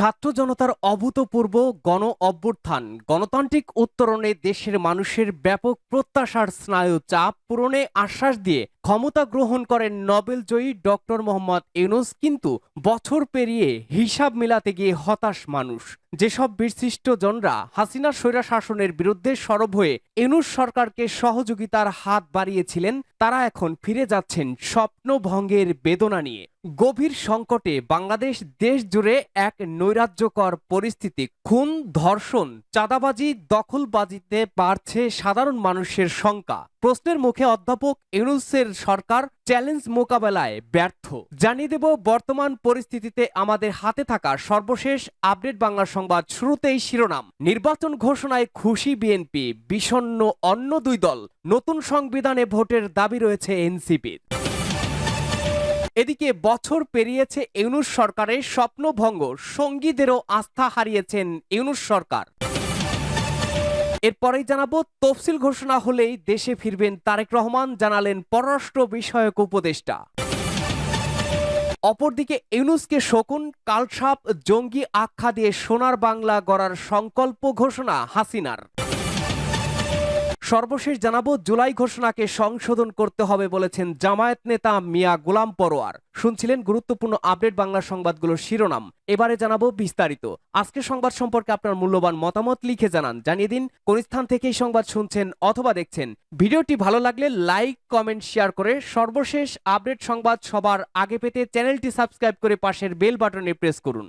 ছাত্র জনতার অভূতপূর্ব গণ অভ্যুত্থান। গণতান্ত্রিক উত্তরণে দেশের মানুষের ব্যাপক প্রত্যাশার স্নায়ু চাপ পূরণে আশ্বাস দিয়ে ক্ষমতা গ্রহণ করেন নোবেলজয়ী ডক্টর মোহাম্মদ ইউনুস, কিন্তু বছর পেরিয়ে হিসাব মিলাতে গিয়ে হতাশ মানুষ। যেসব বীরশিষ্ট জনরা হাসিনা স্বৈরা শাসনের বিরুদ্ধে সরব হয়ে ইউনুস সরকারকে সহযোগিতার হাত বাড়িয়েছিলেন, তারা এখন ফিরে যাচ্ছেন স্বপ্নভঙ্গের বেদনা নিয়ে। গভীর সংকটে বাংলাদেশ দেশ জুড়ে এক নৈরাজ্যকর পরিস্থিতি। খুন, ধর্ষণ, চাঁদাবাজি, দখলবাজিতে বাড়ছে সাধারণ মানুষের শঙ্কা প্রশ্নের মুখে অধ্যাপক ইউনুসের সরকার চ্যালেঞ্জ মোকাবেলায় ব্যর্থ। জানিয়ে দেব, বর্তমান পরিস্থিতিতে আমাদের হাতে থাকা সর্বশেষ আপডেট বাংলা সংবাদ শুরুতেই শিরোনাম। নির্বাচন ঘোষণায় খুশি বিএনপি বিষণ্ন অন্য দুই দল। নতুন সংবিধানে ভোটের দাবি রয়েছে এনসিপির। এদিকে বছর পেরিয়েছে, ইউনুস সরকারের স্বপ্নভঙ্গ। সঙ্গীদেরও আস্থা হারিয়েছেন ইউনুস সরকার। এরপরেই জানাব, তফসিল ঘোষণা হলেই দেশে ফিরবেন তারেক রহমান, জানালেন পররাষ্ট্র বিষয়ক উপদেষ্টা। অপরদিকে ইউনুসকে শকুন, কালসাপ, জঙ্গি আখ্যা দিয়ে সোনার বাংলা গড়ার সংকল্প ঘোষণা হাসিনার। সর্বশেষ জানাব, জুলাই ঘোষণাকে সংশোধন করতে হবে বলেছেন জামায়াত নেতা মিয়া গোলাম পরোয়ার। শুনছিলেন গুরুত্বপূর্ণ আপডেট বাংলা সংবাদগুলোর শিরোনাম। এবারে জানাব বিস্তারিত। আজকের সংবাদ সম্পর্কে আপনার মূল্যবান মতামত লিখে জানান। জানিয়ে দিন, কোন স্থান থেকে এই সংবাদ শুনছেন অথবা দেখছেন। ভিডিওটি ভালো লাগলে লাইক, কমেন্ট, শেয়ার করে সর্বশেষ আপডেট সংবাদ সবার আগে পেতে চ্যানেলটি সাবস্ক্রাইব করে পাশের বেল বাটনে প্রেস করুন।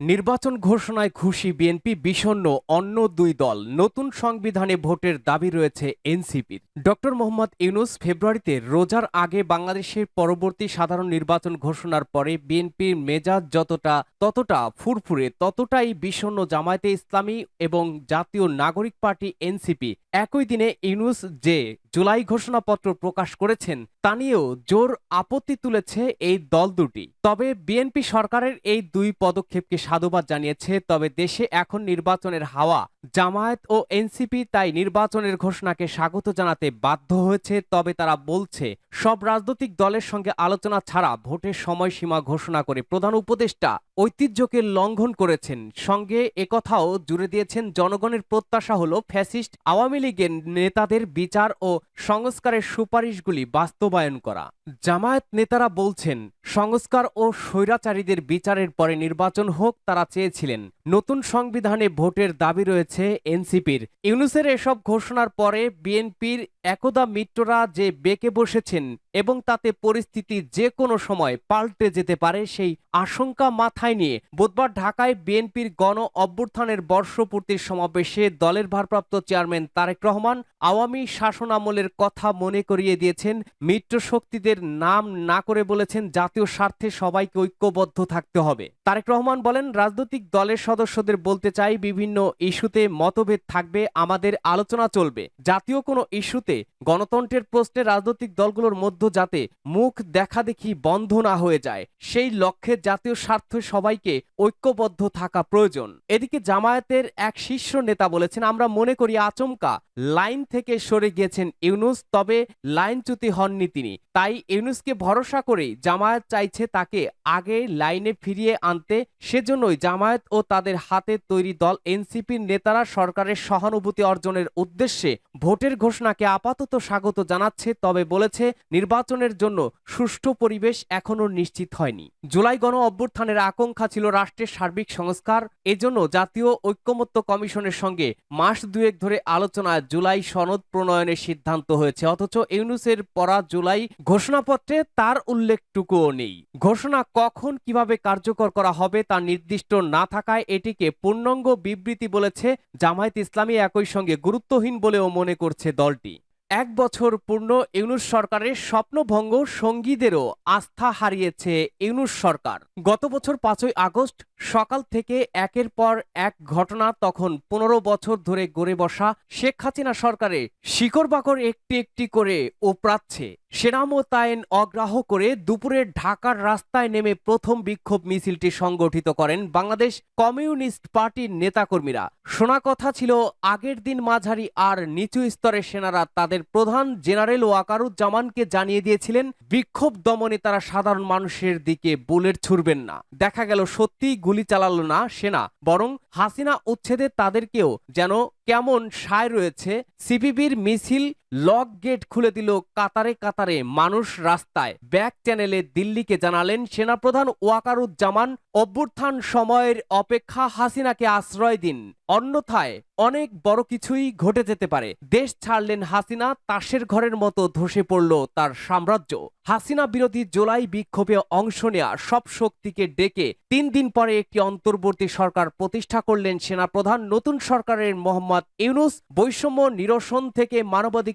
নির্বাচন ঘোষণায় খুশি বিএনপি, বিষণ্ণ অন্য দুই দল। নতুন সংবিধানে ভোটের দাবি রয়েছে এনসিপির। ডক্টর মোহাম্মদ ইউনুস ফেব্রুয়ারিতে রোজার আগে বাংলাদেশের পরবর্তী সাধারণ নির্বাচন ঘোষণার পরে বিএনপির মেজাজ যতটা ততটা ফুরফুরে, ততটাই বিষণ্ণ জামায়াতে ইসলামী এবং জাতীয় নাগরিক পার্টি এনসিপি। একই দিনে ইউনুস যে জুলাই ঘোষণাপত্র প্রকাশ করেছেন, তা নিয়েও জোর আপত্তি তুলেছে এই দল দুটি। তবে বিএনপি সরকারের এই দুই পদক্ষেপকে সাধুবাদ জানিয়েছে, তবে দেশে এখন নির্বাচনের হাওয়া। জামায়াত ও এনসিপি তাই নির্বাচনের ঘোষণাকে স্বাগত জানাতে বাধ্য হয়েছে, তবে তারা বলছে, সব রাজনৈতিক দলের সঙ্গে আলোচনা ছাড়া ভোটের সময়সীমা ঘোষণা করে প্রধান উপদেষ্টা ঐতিহ্যকে লঙ্ঘন করেছেন। সঙ্গে একথাও জুড়ে দিয়েছেন, জনগণের প্রত্যাশা হল ফ্যাসিস্ট আওয়ামী লীগের নেতাদের বিচার ও সংস্কারের সুপারিশগুলি বাস্তবায়ন করা। জামায়াত নেতারা বলছেন, সংস্কার ও স্বৈরাচারীদের বিচারের পরে নির্বাচন হোক তারা চেয়েছিলেন। নতুন সংবিধানে ভোটের দাবি রয়েছে এনসিপির। ইউনুসের এসব ঘোষণার পরে বিএনপির একদা মিত্ররা যে বেঁকে বসেছেন এবং তাতে পরিস্থিতি যে কোনো সময় পাল্টে যেতে পারে সেই আশঙ্কা মাথায় নিয়ে বুধবার ঢাকায় বিএনপির গণ অভ্যুত্থানের বর্ষপূর্তির সমাবেশে দলের ভারপ্রাপ্ত চেয়ারম্যান তারেক রহমান আওয়ামী শাসনামলের কথা মনে করিয়ে দিয়েছেন। মিত্র শক্তিদের নাম না করে বলেছেন জাতীয় স্বার্থে সবাইকে ঐক্যবদ্ধ থাকতে হবে। তারেক রহমান বলেন, রাজনৈতিক দলের সদস্যদের বলতে চাই, বিভিন্ন ইস্যুতে মতভেদ থাকবে, আমাদের আলোচনা চলবে। জাতীয় কোনো ইস্যুতে গণতন্ত্রের প্রশ্নে রাজনৈতিক দলগুলোর মধ্যে যাতে মুখ দেখাদেখি বন্ধ না হয়ে যায়, সেই লক্ষ্যে জাতীয় স্বার্থে সবাইকে ঐক্যবদ্ধ থাকা প্রয়োজন। এদিকে জামায়াতের এক শীর্ষ নেতা বলেছেন, আমরা মনে করি আচমকা লাইন থেকে সরে গিয়েছেন ইউনুস, তবে লাইনচ্যুতি হননি তিনি। তাই ইউনুসকে ভরসা করেই জামায়াত চাইছে তাকে আগে লাইনে ফিরিয়ে আনতে। সেজন্যই জামায়াত ও তাদের হাতে তৈরি দল এনসিপির নেতারা সরকারের সহানুভূতি অর্জনের উদ্দেশ্যে ভোটের ঘোষণাকে আপাতত স্বাগত জানাচ্ছে, তবে বলেছে নির্বাচনের জন্য সুষ্ঠু পরিবেশ এখনও নিশ্চিত হয়নি। জুলাই গণ অভ্যুত্থানের আকাঙ্ক্ষা ছিল রাষ্ট্রের সার্বিক সংস্কার, এজন্য জাতীয় ঐক্যমত্য কমিশনের সঙ্গে মাস দুয়েক ধরে আলোচনায় জুলাই সনদ প্রণয়নের সিদ্ধান্ত হয়েছে, অথচ ইউনুসের পরা জুলাই ঘোষণাপত্রে তার উল্লেখটুকুও নেই। ঘোষণা কখন কীভাবে কার্যকর করা হবে তা নির্দিষ্ট না থাকায় এটিকে পূর্ণাঙ্গ বিবৃতি বলেছে, জামায়াত ইসলামী একই সঙ্গে গুরুত্বহীন বলেও মনে করছে দলটি। এক বছর পূর্ণ ইউনুস সরকারের স্বপ্নভঙ্গ সঙ্গীদেরও আস্থা হারিয়েছে ইউনুস সরকার। গত বছর পাঁচই আগস্ট সকাল থেকে একের পর এক ঘটনা তখন পনেরো বছর ধরে গড়ে বসা শেখ হাসিনা সরকারে শিকড় বাকর একটি একটি করে ওপড়াচ্ছে। সেনা মোতায়েন অগ্রাহ করে দুপুরে ঢাকার রাস্তায় নেমে প্রথম বিক্ষোভ মিছিলটি সংগঠিত করেন বাংলাদেশ কমিউনিস্ট পার্টির নেতাকর্মীরা। শোনা কথা ছিল, আগের দিন মাঝারি আর নিচু স্তরের সেনারা তাদের প্রধান জেনারেল ওয়াকারুজ্জামানকে জানিয়ে দিয়েছিলেন, বিক্ষোভ দমনে তারা সাধারণ মানুষের দিকে বুলেট ছুড়বেন না। দেখা গেল সত্যি গুলি চালালো না সেনা বরং হাসিনা উচ্ছেদে তাদেরকেও যেন কেমন সায় রয়েছে সিপিবির মিছিল লক গেট খুলে দিল কাতারে কাতারে মানুষ রাস্তায়। ব্যাক চ্যানেলে দিল্লিকে জানালেন সেনাপ্রধান ওয়াকারুজ্জামান, অভ্যুত্থান সময়ের অপেক্ষা হাসিনাকে আশ্রয় দিন। অন্যথায় অনেক বড় কিছুই ঘটে যেতে পারে। দেশ ছাড়লেন হাসিনা, তাসের ঘরের মতো ধসে পড়ল তার সাম্রাজ্য। হাসিনা বিরোধী জোলাই বিক্ষোভে অংশ নেয়া সব শক্তিকে ডেকে তিন দিন পরে একটি অন্তর্বর্তী সরকার প্রতিষ্ঠা করলেন সেনাপ্রধান। নতুন সরকারের মোহাম্মদ ইউনুস বৈষম্য নিরসন থেকে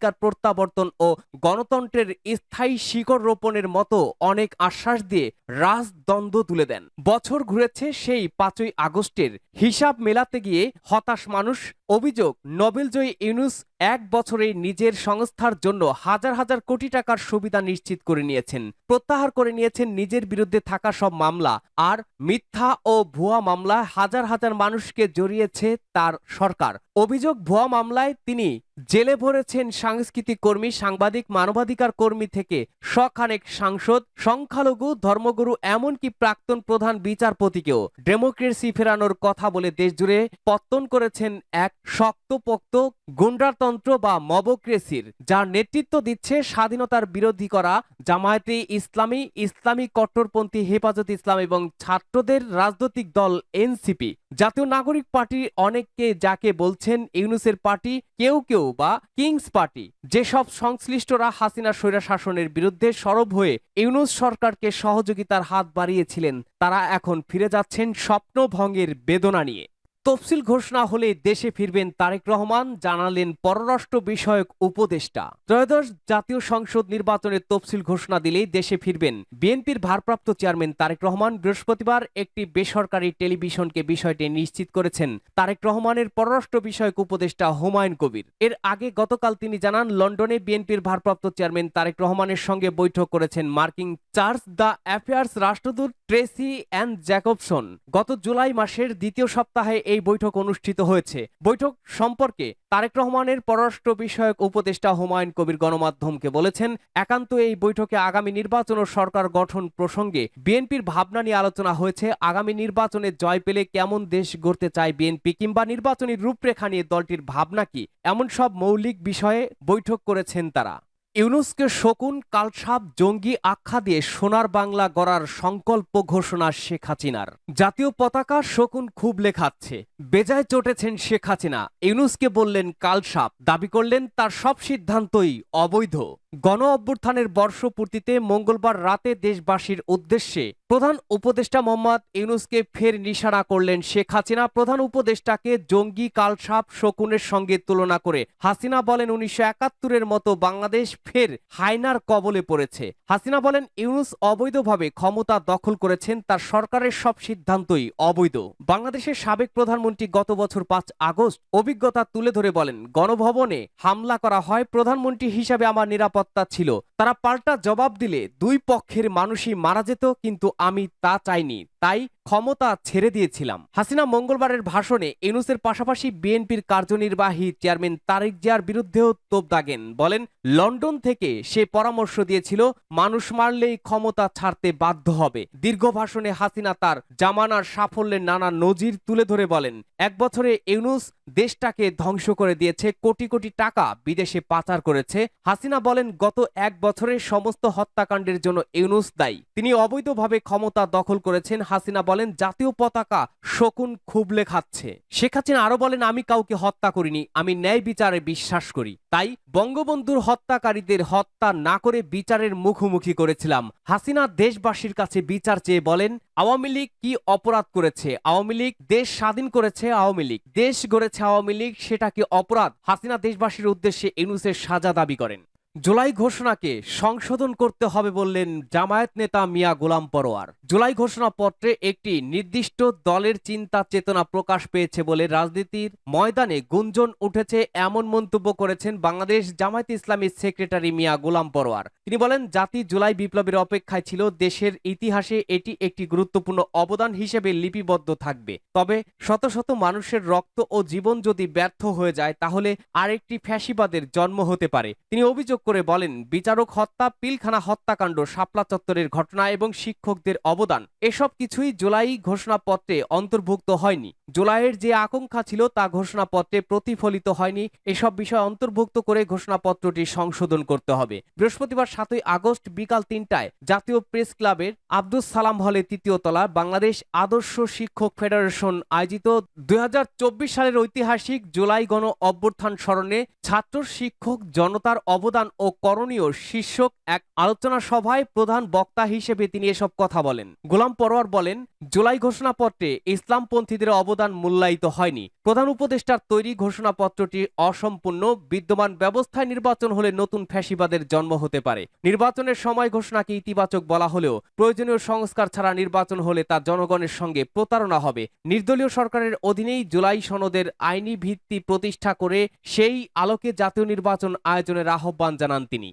মানবাধিকার প্রত্যাবর্তন ও গণতন্ত্রের স্থায়ী শিকড় রোপণের মতো অনেক আশ্বাস দিয়ে রাজদ্বন্দ্ব তুলে দেন। বছর ঘুরেছে সেই পাঁচই আগস্টের। হিসাব মেলাতে গিয়ে হতাশ মানুষ। অভিযোগ, নোবেলজয়ী ইউনুস এক বছরে নিজের সংস্থার জন্য হাজার হাজার কোটি টাকার সুবিধা নিশ্চিত করে নিয়েছেন। প্রত্যাহার করে নিয়েছেন নিজের বিরুদ্ধে থাকা সব মামলা। আর মিথ্যা ও ভুয়া মামলায় হাজার হাজার মানুষকে জড়িয়েছে তার সরকার। অভিযোগ, ভুয়া মামলায় তিনি জেলে ভরেছেন সাংস্কৃতিক কর্মী, সাংবাদিক, মানবাধিকার কর্মী থেকে শখানেক সাংসদ, সংখ্যালঘু, ধর্মগুরু, এমনকি প্রাক্তন প্রধান বিচারপতিকেও। ডেমোক্রেসি ফেরানোর কথা বলে দেশজুড়ে পত্তন করেছেন এক শক্তপোক্ত গুন্ডারতন্ত্র বা মবক্রেসির, যার নেতৃত্ব দিচ্ছে স্বাধীনতার বিরোধী করা জামায়াতে ইসলামী ইসলামী কট্টরপন্থী, হেফাজত ইসলাম এবং ছাত্রদের রাজনৈতিক দল এনসিপি। জাতীয় নাগরিক পার্টির অনেককে যাকে বলছেন ইউনুসের পার্টি, কেউ কেউ বা কিংস পার্টি। যেসব সংশ্লিষ্টরা হাসিনা স্বৈরা শাসনের বিরুদ্ধে সরব হয়ে ইউনুস সরকারকে সহযোগিতার হাত বাড়িয়েছিলেন, তারা এখন ফিরে যাচ্ছেন স্বপ্নভঙ্গের বেদনা নিয়ে। তফসিল ঘোষণা হলে দেশে ফিরবেন তারেক রহমান, জানালেন পররাষ্ট্র বিষয়ক উপদেষ্টা। ত্রয়োদশ জাতীয় সংসদ নির্বাচনের তফসিল ঘোষণা দিলেই দেশে ফিরবেন বিএনপির ভারপ্রাপ্ত চেয়ারম্যান তারেক রহমান। বৃহস্পতিবার একটি বেসরকারি টেলিভিশনকে বিষয়টি নিশ্চিত করেছেন তারেক রহমানের পররাষ্ট্র বিষয়ক উপদেষ্টা হুমায়ুন কবির। এর আগে গতকাল তিনি জানান, লন্ডনে বিএনপির ভারপ্রাপ্ত চেয়ারম্যান তারেক রহমানের সঙ্গে বৈঠক করেছেন মার্কিন চার্লস দ্য অ্যাফেয়ার্স রাষ্ট্রদূত ট্রেসি অ্যান্ড জ্যাকবসন। গত জুলাই মাসের দ্বিতীয় সপ্তাহে এই বৈঠক অনুষ্ঠিত হয়েছে। বৈঠক সম্পর্কে তারেক রহমানের পররাষ্ট্র বিষয়ক উপদেষ্টা হুমায়ুন কবির গণমাধ্যমকে বলেছেন, একান্ত এই বৈঠকে আগামী নির্বাচন ও সরকার গঠন প্রসঙ্গে বিএনপির ভাবনা নিয়ে আলোচনা হয়েছে। আগামী নির্বাচনে জয় পেলে কেমন দেশ গড়তে চায় বিএনপি কিংবা নির্বাচনী রূপরেখা নিয়ে দলটির ভাবনা কি? এমন সব মৌলিক বিষয়ে বৈঠক করেছেন তারা। ইউনুসকে শকুন, কালসাপ, জঙ্গি আখ্যা দিয়ে সোনার বাংলা গড়ার সংকল্প ঘোষণা শেখ হাসিনার। জাতীয় পতাকা শকুন খুব লেখাচ্ছে। বেজায় চটেছেন শেখ হাসিনা। ইউনুসকে বললেন, কালসাপ। দাবি করলেন, তার সব সিদ্ধান্তই অবৈধ। গণ অভ্যুত্থানের বর্ষপূর্তিতে মঙ্গলবার রাতে দেশবাসীর উদ্দেশ্যে প্রধান উপদেষ্টা মোহাম্মদ ইউনুসকে ফের নিশানা করলেন শেখ হাসিনা। প্রধান উপদেষ্টাকে জঙ্গি কালসাপ শকুনের সঙ্গে তুলনা করে হাসিনা বলেন উনিশশো একাত্তরের মতো বাংলাদেশ ফের হায়নার কবলে পড়েছে। হাসিনা বলেন ইউনুস অবৈধভাবে ক্ষমতা দখল করেছেন, তার সরকারের সব সিদ্ধান্তই অবৈধ। বাংলাদেশের সাবেক প্রধানমন্ত্রী গত বছর পাঁচ আগস্ট অভিজ্ঞতা তুলে ধরে বলেন, গণভবনে হামলা করা হয় প্রধানমন্ত্রী হিসাবে আমার নিরাপত্তা ছিল। তারা পাল্টা জবাব দিলে দুই পক্ষের মানুষই মারা যেত, কিন্তু আমি তা চাইনি। তাই ক্ষমতা ছেড়ে দিয়েছিলাম। হাসিনা মঙ্গলবারের ভাষণে ইউনুসের পাশাপাশি বিএনপির কার্যনির্বাহী চেয়ারম্যান তারেক জিয়ার বিরুদ্ধেও তোপ দাগেন। বলেন, লন্ডন থেকে সে পরামর্শ দিয়েছিল, মানুষ মারলেই ক্ষমতা ছাড়তে বাধ্য হবে। দীর্ঘ ভাষণে হাসিনা তার জামানার সাফল্যের নানা নজির তুলে ধরে বলেন, এক বছরে ইউনুস দেশটাকে ধ্বংস করে দিয়েছে, কোটি কোটি টাকা বিদেশে পাচার করেছে। হাসিনা বলেন, গত এক বছরের সমস্ত হত্যাকাণ্ডের জন্য ইউনুস দায়ী। তিনি অবৈধভাবে ক্ষমতা দখল করেছেন, হাসিনা বলেন, জাতীয় পতাকা শকুন খুবলে খাচ্ছে। শেখ হাসিনা আরও বলেন, আমি কাউকে হত্যা করিনি, আমি ন্যায় বিচারে বিশ্বাস করি। তাই বঙ্গবন্ধুর হত্যাকারীদের হত্যা না করে বিচারের মুখোমুখি করেছিলাম। হাসিনা দেশবাসীর কাছে বিচার চেয়ে বলেন, আওয়ামী লীগ কি অপরাধ করেছে? আওয়ামী লীগ দেশ স্বাধীন করেছে, আওয়ামী লীগ দেশ গড়েছে, আওয়ামী লীগ সেটা কি অপরাধ? হাসিনা দেশবাসীর উদ্দেশ্যে ইউনুসের সাজা দাবি করেন। জুলাই ঘোষণাকে সংশোধন করতে হবে বললেন জামায়াত নেতা মিয়া গোলাম পরোয়ার। জুলাই ঘোষণাপত্রে একটি নির্দিষ্ট দলের চিন্তা চেতনা প্রকাশ পেয়েছে বলে রাজনীতির ময়দানে গুঞ্জন উঠেছে এমন মন্তব্য করেছেন বাংলাদেশ জামায়াত ইসলামীর সেক্রেটারি মিয়া গোলাম পরোয়ার। তিনি বলেন, জাতি জুলাই বিপ্লবের অপেক্ষায় ছিল, দেশের ইতিহাসে এটি একটি গুরুত্বপূর্ণ অবদান হিসেবে লিপিবদ্ধ থাকবে। তবে শত শত মানুষের রক্ত ও জীবন যদি ব্যর্থ হয়ে যায়, তাহলে আরেকটি ফ্যাসিবাদের জন্ম হতে পারে। তিনি অভিযোগ করে বলেন, বিচারক হত্যা, পিলখানা হত্যাকাণ্ড, শাপলা চত্বরের ঘটনা এবং শিক্ষকদের অবদান, এসব কিছুই জুলাই ঘোষণাপত্রে অন্তর্ভুক্ত হয়নি। জুলাইয়ের যে আকাঙ্ক্ষা ছিল তা ঘোষণাপত্রে প্রতিফলিত হয়নি। এসব বিষয় অন্তর্ভুক্ত করে ঘোষণাপত্রটি সংশোধন করতে হবে। বৃহস্পতিবার সাতই আগস্ট বিকাল তিনটায় জাতীয় প্রেস ক্লাবের আব্দুস সালাম হলে তৃতীয় তলা বাংলাদেশ আদর্শ শিক্ষক ফেডারেশন আয়োজিত দুই হাজার চব্বিশ সালের ঐতিহাসিক জুলাই গণ অভ্যুত্থান স্মরণে ছাত্র শিক্ষক জনতার অবদান ও করণীয় শীর্ষক এক আলোচনা সভায় প্রধান বক্তা হিসেবে তিনি এসব কথা বলেন। গোলাম পরোয়ার বলেন জুলাই ঘোষণাপত্রে ইসলামপন্থীদের অবদান মূল্যায়িত হয়নি। প্রধান উপদেষ্টার তৈরি ঘোষণাপত্রটি অসম্পূর্ণ, বিদ্যমান ব্যবস্থায় নির্বাচন হলে নতুন ফ্যাসিবাদের জন্ম হতে পারে। নির্বাচনের সময় ঘোষণাকে ইতিবাচক বলা হলেও প্রয়োজনীয় সংস্কার ছাড়া নির্বাচন হলে তা জনগণের সঙ্গে প্রতারণা হবে। নির্দলীয় সরকারের অধীনেই জুলাই সনদের আইনি ভিত্তি প্রতিষ্ঠা করে সেই আলোকে জাতীয় নির্বাচন আয়োজনের আহ্বান জানান তিনি।